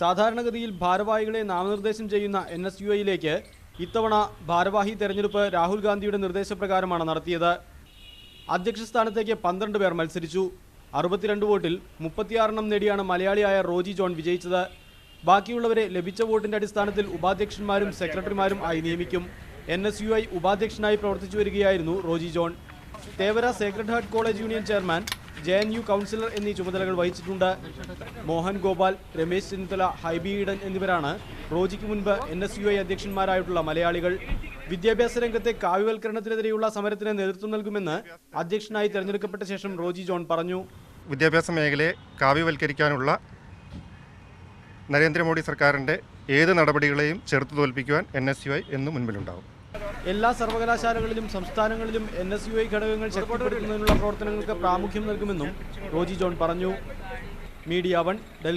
സാധാരണഗതിയിൽ ഭാരവാഹികളെ നാമനിർദ്ദേശം ചെയ്യുന്ന എൻ എസ് യു ഐയിലേക്ക് ഇത്തവണ ഭാരവാഹി തെരഞ്ഞെടുപ്പ് രാഹുൽ ഗാന്ധിയുടെ നിർദ്ദേശപ്രകാരമാണ് നടത്തിയത്. അധ്യക്ഷ സ്ഥാനത്തേക്ക് പന്ത്രണ്ട് പേർ മത്സരിച്ചു. അറുപത്തിരണ്ട് വോട്ടിൽ മുപ്പത്തിയാറെണ്ണം നേടിയാണ് മലയാളിയായ റോജി ജോൺ വിജയിച്ചത്. ബാക്കിയുള്ളവരെ ലഭിച്ച വോട്ടിന്റെ അടിസ്ഥാനത്തിൽ ഉപാധ്യക്ഷന്മാരും സെക്രട്ടറിമാരും ആയി നിയമിക്കും. എൻ എസ് യു ഐ ഉപാധ്യക്ഷനായി പ്രവർത്തിച്ചു വരികയായിരുന്നു Roji John. Thevara sacred heart college union chairman J N U councillor എന്നീ ചുമതലകൾ വഹിച്ചിട്ടുണ്ട്. മോഹൻ ഗോപാൽ രമേശ് ചെന്നിത്തല ഹൈബി ഈഡൻ എന്നിവരാണ്. റോജിക്ക് മുൻപ് എൻ എസ് യു ഐ അധ്യക്ഷന്മാരായിട്ടുള്ള മലയാളികൾ. വിദ്യാഭ്യാസ രംഗത്തെ കാവ്യവൽക്കരണത്തിനെതിരെയുള്ള സമരത്തിന് നേതൃത്വം നൽകുമെന്ന് അധ്യക്ഷനായി തെരഞ്ഞെടുക്കപ്പെട്ട ശേഷം റോജി ജോൺ പറഞ്ഞു. വിദ്യാഭ്യാസ മേഖലയെ കാവ്യവൽക്കരിക്കാനുള്ള നരേന്ദ്രമോദി സർക്കാരിന്റെ ഏത് നടപടികളെയും ചെറുത്തു തോൽപ്പിക്കുവാൻ എൻ എസ് യു ഐ എന്നും മുൻപിലുണ്ടാവും. എല്ലാ സർവകലാശാലകളിലും സംസ്ഥാനങ്ങളിലും എൻ എസ് യു ഐ ഘടകങ്ങൾ ശക്തിപ്പെടുത്തുന്നതിനുള്ള പ്രവർത്തനങ്ങൾക്ക് പ്രാമുഖ്യം നൽകുമെന്നും റോജി ജോൺ പറഞ്ഞു. Media one Delhi